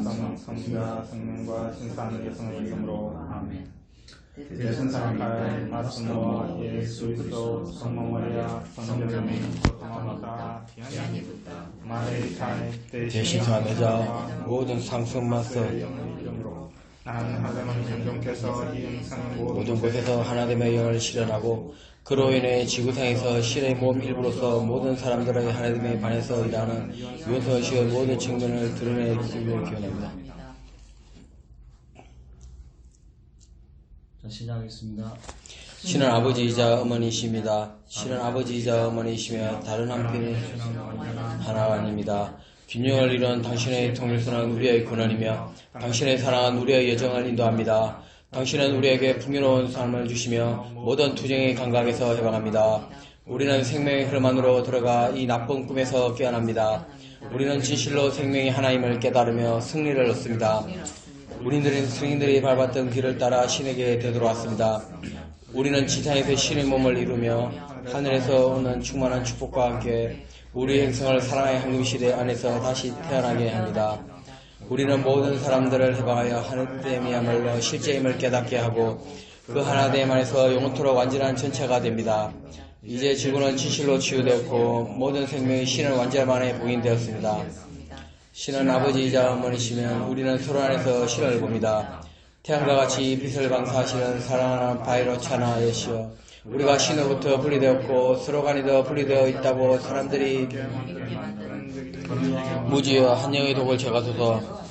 성, 성자, 성령과 신사하는 여성의 이름으로 아멘. 대천사랑 갈 말씀으로 예수 그리스도 성모 마리아 성자명이 고통합니다. 기한이 마리 타이 대신하는 자 모든 상승마서 나는 하나님 영종께서 이 영상 모든 곳에서 하나님의 영을 실현하고 그로 인해 지구상에서 신의 몸 일부로서 모든 사람들의 하나님에 반해서 일하는 윤서시의 모든 측면을 드러내 주기를 기원합니다. 자, 시작하겠습니다. 신은 아버지이자 어머니이십니다. 신은 아버지이자 어머니이시며 다른 한편이 하나가 아닙니다. 균형을 이룬 당신의 통일선은 우리의 권한이며 당신의 사랑은 우리의 여정을 인도합니다. 당신은 우리에게 풍요로운 삶을 주시며 모든 투쟁의 감각에서 해방합니다. 우리는 생명의 흐름 안으로 들어가 이 나쁜 꿈에서 깨어납니다. 우리는 진실로 생명이 하나임을 깨달으며 승리를 얻습니다. 우리들은 스님들이 밟았던 길을 따라 신에게 되돌아왔습니다. 우리는 지상에서 신의 몸을 이루며 하늘에서 오는 충만한 축복과 함께 우리 행성을 사랑의 황금 시대 안에서 다시 태어나게 합니다. 우리는 모든 사람들을 해방하여 하나됨이야말로 실제임을 깨닫게 하고 그 하나됨 안에서 영원토록 완전한 전체가 됩니다. 이제 지구는 진실로 치유되었고 모든 생명이 신을 완전 만에 봉인되었습니다. 신은 아버지이자 어머니시면 우리는 서로 안에서 신을 봅니다. 태양과 같이 빛을 방사하시는 사랑하는 바이로 차나여시여 우리가 신으로부터 분리되었고 서로 간이 더 분리되어 있다고 사람들이 무지여 한영의 독을 제가소서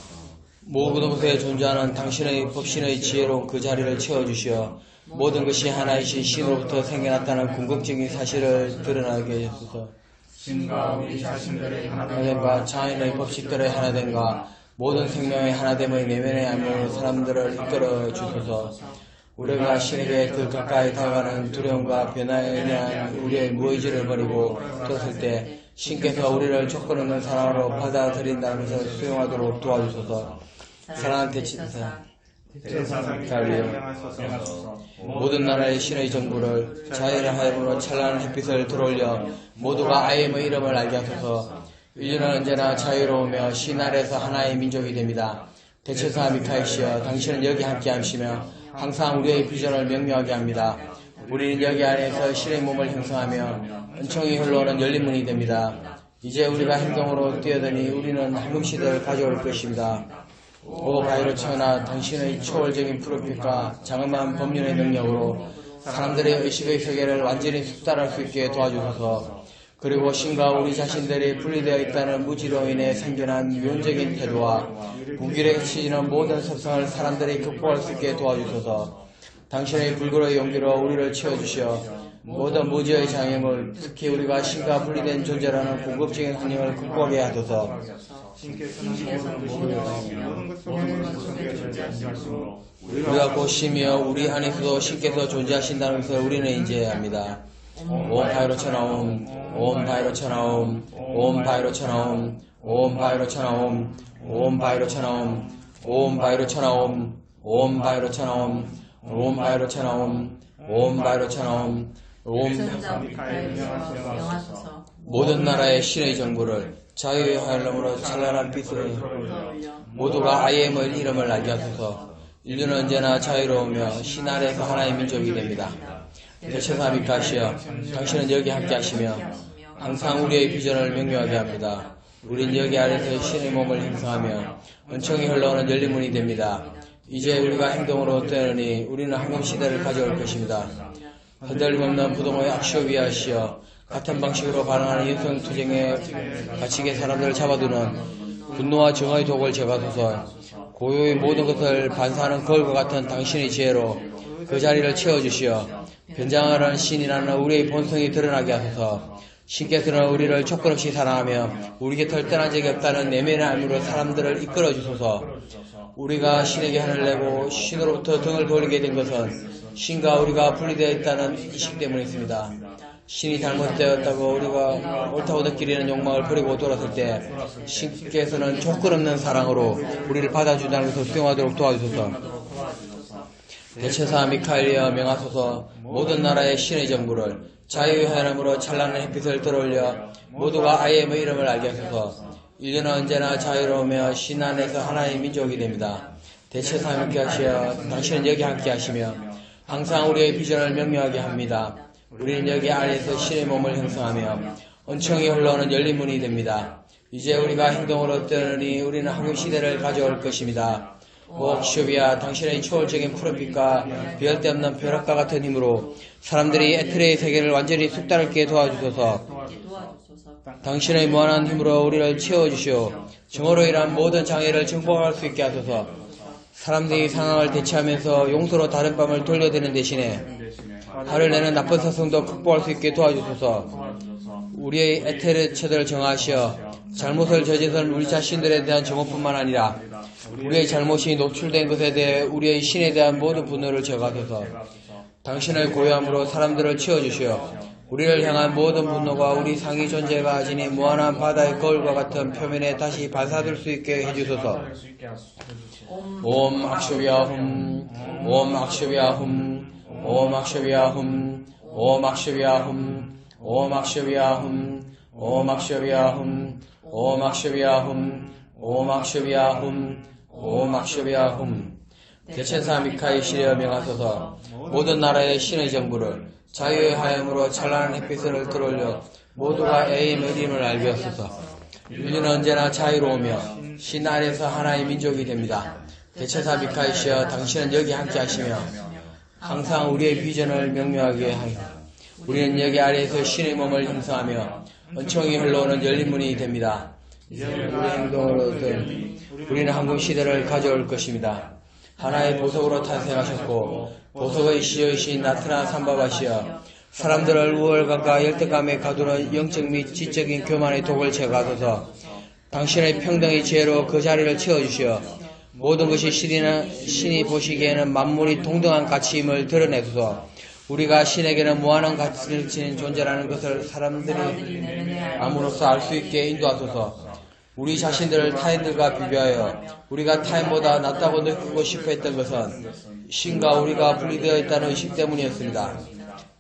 모든 곳에 존재하는 당신의 법신의 지혜로운 그 자리를 채워주시어 모든 것이 하나이신 신으로부터 생겨났다는 궁극적인 사실을 드러나게 해주소서. 신과 우리 자신들의 하나됨 하나됨과 자연의 법칙들의 하나됨과 모든 생명의 하나됨의 내면의 안면으로 사람들을 이끌어 주소서. 우리가 신에게 그 가까이 다가가는 두려움과 변화에 대한 우리의 무의지를 버리고 들었을 때 신께서 우리를 조건 없는 사랑으로 받아들인다는 것을 수용하도록 도와주소서 사랑한 대치사 달리요 모든 나라의 신의 정부를 자연의 하염으로 찬란한 햇빛을 들어올려 모두가 아이엠의 이름을 알게 하소서 인류는 언제나 자유로우며 신 아래서 하나의 민족이 됩니다. 대체사 미카이시여 당신은 여기 함께 하시며 항상 우리의 비전을 명료하게 합니다. 우리는 여기 안에서 신의 몸을 형성하며 은총이 흘러오는 열린 문이 됩니다. 이제 우리가 행동으로 뛰어드니 우리는 황금시대를 가져올 것입니다. 오 바이로 천하 당신의 초월적인 프로필과 장엄한 법륜의 능력으로 사람들의 의식의 세계를 완전히 숙달할 수 있게 도와주소서 그리고 신과 우리 자신들이 분리되어 있다는 무지로 인해 생겨난 유언적인 태도와 무기력에 치지는 모든 섭성을 사람들이 극복할 수 있게 도와주소서 당신의 불굴의 용기로 우리를 채워주시어 모든 무지의 장애물 특히 우리가 신과 분리된 존재라는 궁극적인 환경을 극복하게 하소서 신께서는 모든 것 속에는 천국에 존재하시므로 우리가 곧이며 우리 안에서도 신께서 존재하신다는 것을 우리는 인지해야 합니다. 옴 바이로 천하옴 옴 바이로 천하옴 옴 바이로 천하옴 옴 바이로 천하옴 옴 바이로 천하옴 옴 바이로 천하옴 옴 바이로 천하옴 옴 바이로 천하옴 옴 바이로 천하옴 명하소서 모든 나라의 신의 정부를 자유의 하늘로 찬란한 빛으로 모두가 아이엠의 이름을 알게 하소서 인류는 언제나 자유로우며 신 아래에서 하나의 민족이 됩니다. 대체사 미카시여 당신은 여기 함께 하시며 항상 우리의 비전을 명료하게 합니다. 우린 여기 아래서 신의 몸을 형성하며 은총이 흘러오는 열린 문이 됩니다. 이제 우리가 행동으로 뛰어니 우리는 황금 시대를 가져올 것입니다. 흔들림 없는 부동의 악쇼비아시여 같은 방식으로 반응하는 인성 투쟁에 갇히게 사람들을 잡아두는 분노와 정의 독을 제거하소서 고요의 모든 것을 반사하는 거울과 같은 당신의 지혜로 그 자리를 채워주시어 변장하는 신이라는 우리의 본성이 드러나게 하소서 신께서는 우리를 조건 없이 사랑하며 우리 곁을 떠난 적이 없다는 내면의 알무로 사람들을 이끌어 주소서 우리가 신에게 하늘 내고 신으로부터 등을 돌리게 된 것은 신과 우리가 분리되어 있다는 인식 때문이었습니다. 신이 잘못되었다고 우리가 옳다고 느끼려는 욕망을 버리고 돌아설 때 신께서는 조건 없는 사랑으로 우리를 받아준다는 것을 수용하도록 도와주소서 대체사 미카엘이여 명하소서 모든 나라의 신의 정부를 자유의 하나님으로 찬란한 햇빛을 들어올려 모두가 아이엠의 이름을 알게 하소서 인류는 언제나 자유로우며 신 안에서 하나의 민족이 됩니다. 대체사 함께 하시어 당신은 여기 함께 하시며 항상 우리의 비전을 명료하게 합니다. 우리는 여기 안에서 신의 몸을 형성하며 은총이 흘러오는 열린 문이 됩니다. 이제 우리가 행동으로 뜨느니 우리는 한국 시대를 가져올 것입니다. 오옥쇼비아 당신의 초월적인 푸른빛과 비할 데 없는 벼락과 같은 힘으로 사람들이 에트레의 세계를 완전히 숙달하게 도와주소서. 당신의 무한한 힘으로 우리를 채워주시오 정오로 인한 모든 장애를 정복할 수 있게 하소서 사람들이 상황을 대처하면서 용서로 다른 밤을 돌려드는 대신에 화를 내는 나쁜 사성도 극복할 수 있게 도와주소서. 우리의 에테르 체들을 정하시어 잘못을 저지른 우리 자신들에 대한 정오뿐만 아니라 우리의 잘못이 노출된 것에 대해 우리의 신에 대한 모든 분노를 제거하소서. 당신을 고요함으로 사람들을 치워주시어 우리를 향한 모든 분노가 우리 상위 존재가 지닌 무한한 바다의 거울과 같은 표면에 다시 발사될 수 있게 해주소서. 옴 악쇼비아훔 옴 악쇼비아훔 옴 악쇼비아훔 옴 악쇼비아훔 옴 악쇼비아훔 옴 악쇼비아훔 옴 악쇼비아훔 옴 악쇼비아훔 옴 악쇼비아훔 대천사 미카의 시리어 명하소서. 모든 나라의 신의 정부를 자유의 하염으로 찬란한 햇빛을 들어올려 모두가 A임의 이름을 알게 하소서. 인류는 언제나 자유로우며 신 아래서 하나의 민족이 됩니다. 대체사 미카이시여 당신은 여기 함께 하시며 항상 우리의 비전을 명료하게 하여 우리는 여기 아래에서 신의 몸을 형성하며 은총이 흘러오는 열린 문이 됩니다. 이제 우리 행동으로든 우리는 한국 시대를 가져올 것입니다. 하나의 보석으로 탄생하셨고 보석의 시여이신 나트나 삼바바시여 사람들을 우월감과 열등감에 가두는 영적 및 지적인 교만의 독을 제거하소서 당신의 평등의 지혜로 그 자리를 채워주시어 모든 것이 신이나, 신이 보시기에는 만물이 동등한 가치임을 드러내소서 우리가 신에게는 무한한 가치를 지닌 존재라는 것을 사람들이 암으로써 알 수 있게 인도하소서 우리 자신들을 타인들과 비교하여 우리가 타인보다 낫다고 느끼고 싶어 했던 것은 신과 우리가 분리되어 있다는 의식 때문이었습니다.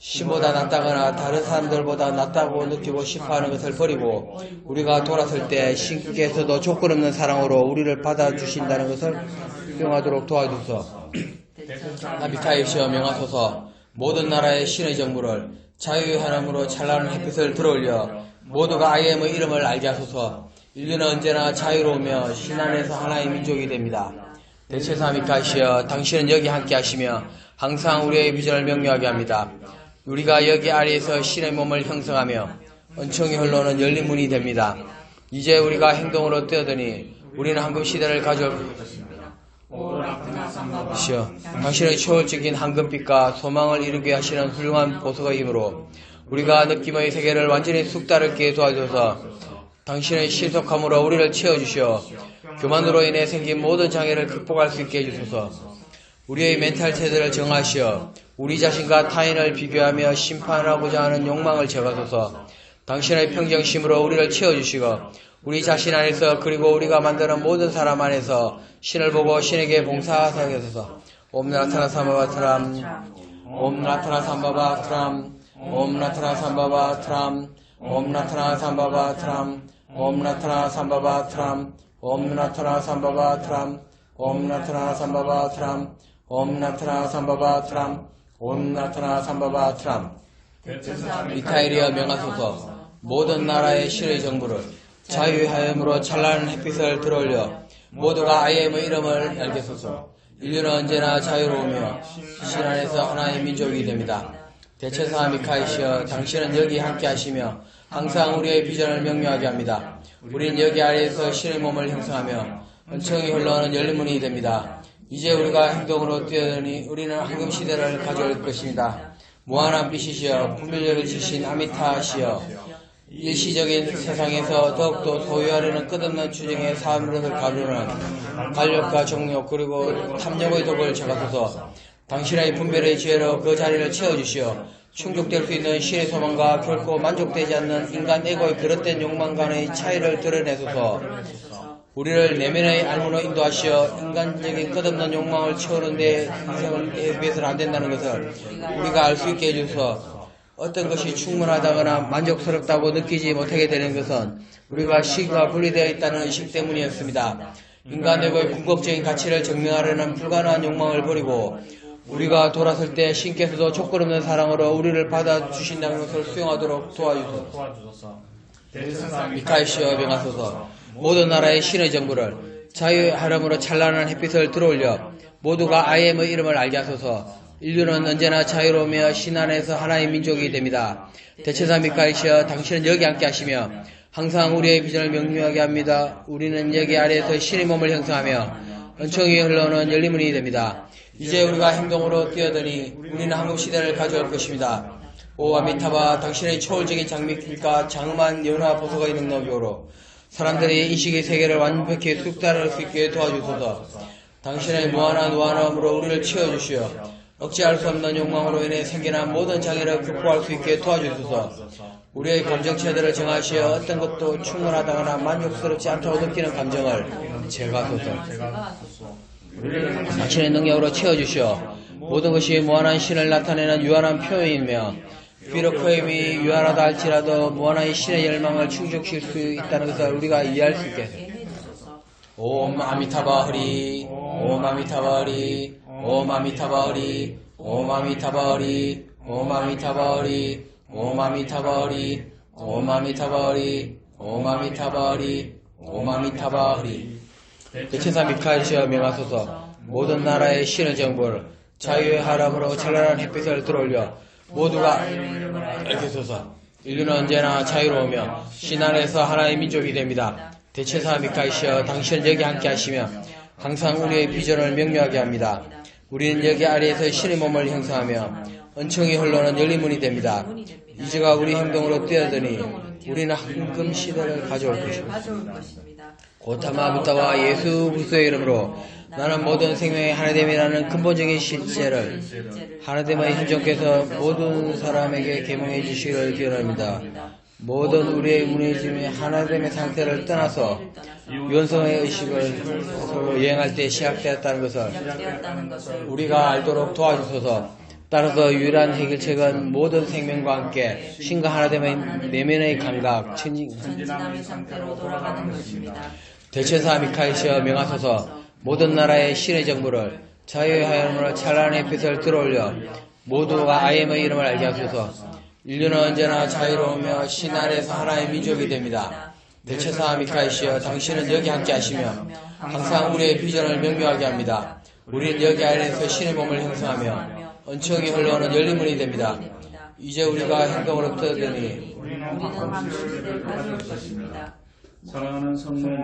신보다 낫다거나 다른 사람들보다 낫다고 느끼고 싶어 하는 것을 버리고 우리가 돌아설 때 신께서도 조건 없는 사랑으로 우리를 받아주신다는 것을 수용하도록 도와주소서. 나비카이시여 명하소서 모든 나라의 신의 정부를 자유의 하나님으로 찬란한 햇빛을 들어올려 모두가 아이엠의 이름을 알게 하소서 인류는 언제나 자유로우며 신 안에서 하나의 민족이 됩니다. 대체사 미카시여 당신은 여기 함께 하시며 항상 우리의 비전을 명료하게 합니다. 우리가 여기 아래에서 신의 몸을 형성하며 은총이 흘러오는 열린 문이 됩니다. 이제 우리가 행동으로 뛰어드니 우리는 황금 시대를 가져올 시여 당신의 초월적인 황금빛과 소망을 이루게 하시는 훌륭한 보석의 힘으로 우리가 느낌의 세계를 완전히 숙달하게 도와줘서 당신의 신속함으로 우리를 채워주시어 교만으로 인해 생긴 모든 장애를 극복할 수 있게 해주소서 우리의 멘탈 체제를 정하시어 우리 자신과 타인을 비교하며 심판하고자 하는 욕망을 제거하소서. 당신의 평정심으로 우리를 채워주시고 우리 자신 안에서 그리고 우리가 만드는 모든 사람 안에서 신을 보고 신에게 봉사하게 하소서. 옴 나타나 삼바바 트람. 옴 나타나 삼바바 트람. 옴 나타나 삼바바 트람. 옴 나타나 삼바바 트람. 옴 나타나 삼바바 트람. 옴 나타나 삼바바 트람. 옴 나타나 삼바바 트람. 옴 나타나 삼바바 트람 옴 나타나 삼바바 트람 미카엘이여 명하소서 모든 나라의 신의 정부를 자유의 하염으로 찬란한 햇빛을 들어올려 모두가 아이엠의 이름을 알겠소서 인류는 언제나 자유로우며 신 안에서 하나의 민족이 됩니다. 대체사 미카이시여 당신은 여기 함께 하시며 항상 우리의 비전을 명료하게 합니다. 우리는 여기 아래에서 신의 몸을 형성하며 은총이 흘러오는 열린 문이 됩니다. 이제 우리가 행동으로 뛰어드니 우리는 황금 시대를 가져올 것입니다. 무한한 빛이시여 분별력을 주신 아미타시여 일시적인 세상에서 더욱더 소유하려는 끝없는 추정의 사물을 가르는 관력과 정욕 그리고 탐욕의 독을 제거하소서 당신의 분별의 지혜로 그 자리를 채워주시어 충족될 수 있는 신의 소망과 결코 만족되지 않는 인간 에고의 그릇된 욕망 간의 차이를 드러내소서 우리를 내면의 알무로 인도하시어 인간적인 끝없는 욕망을 채우는데 인생을 위해서는 안 된다는 것을 우리가 알 수 있게 해주소서 어떤 것이 충분하다거나 만족스럽다고 느끼지 못하게 되는 것은 우리가 시가 분리되어 있다는 의식 때문이었습니다. 인간의 궁극적인 가치를 증명하려는 불가능한 욕망을 버리고 우리가 돌아설 때 신께서도 조건 없는 사랑으로 우리를 받아주신다는 것을 수용하도록 도와주소서. 미카이시여 명하소서 모든 나라의 신의 정부를 자유의 하람으로 찬란한 햇빛을 들어올려 모두가 아이엠의 이름을 알게 하소서 인류는 언제나 자유로우며 신 안에서 하나의 민족이 됩니다. 대체사 미카이시여 당신은 여기 함께 하시며 항상 우리의 비전을 명료하게 합니다. 우리는 여기 아래에서 신의 몸을 형성하며 은총이 흘러오는 열리문이 됩니다. 이제 우리가 행동으로 뛰어드니 우리는 한국 시대를 가져올 것입니다. 오 아미타바 당신의 초월적인 장미길과 장엄한 연화 보석의 능력으로 사람들이 인식의 세계를 완벽히 쑥다를 수 있게 도와주소서. 당신의 무한한 무한함으로 우리를 채워주시어 억제할 수 없는 욕망으로 인해 생겨난 모든 장애를 극복할 수 있게 도와주소서. 우리의 감정체들을 정하시어 어떤 것도 충분하다거나 만족스럽지 않다고 느끼는 감정을 우리를 당신의 능력으로 채워주시어 모든 것이 무한한 신을 나타내는 유한한 표현이며 비록 표현이 유한하다 할지라도 무한한 신의 열망을 충족시킬 수 있다는 것을 우리가 이해할 수 있게. 옴 아미타바 허리 옴 아미타바 허리 옴 아미타바 허리 옴 아미타바 허리 옴 아미타바 허리 옴 아미타바 허리 옴 아미타바 허리 옴 아미타바 허리 옴 아미타바 허리 대체사 미카엘시여 명하소서 모든 나라의 신의 정보를 자유의 하람으로 찬란한 햇빛을 들어올려 모두가 알겠소서 인류는 언제나 자유로우며 신 안에서 하나의 민족이 됩니다. 대체사 미카엘시여 당신은 여기 함께 하시며 항상 우리의 비전을 명료하게 합니다. 우리는 여기 아래에서 신의 몸을 형성하며 은총이 흘러오는 열리문이 됩니다. 이제가 우리 행동으로 뛰어드니 우리는 황금 시대를 가져올 것입니다. 가져올 것입니다. 고타마 부타와 예수 그리스도의 이름으로 나는 모든 생명의 하나됨이라는 근본적인 실제를 하나됨의 현존께서 모든 사람에게 계명해 주시기를 기원합니다. 모든 우리의 무너짐의 하나됨의 상태를 떠나서 유언성의 의식을 서로 여행할 때 시작되었다는 것을 우리가 알도록 도와주소서. 따라서 유일한 해결책은 모든 생명과 함께 신과 하나됨의 내면의 감각, 천지, 전진함의 상태로 돌아가는 것입니다. 대체사 미카이시여 명하소서 모든 나라의 신의 정부를 자유의 하염으로 찬란한 햇빛을 들어올려 모두가 아이엠의 이름을 알게 하소서 인류는 언제나 자유로우며 신 아래에서 하나의 민족이 됩니다. 대체사 미카이시여 당신은 여기 함께 하시며 항상 우리의 비전을 명료하게 합니다. 우리는 여기 아래에서 신의 몸을 형성하며 은총이 흘러오는 열리문이 됩니다. 이제 우리가 행동으로 떠드니 우리는. 사랑하는 성모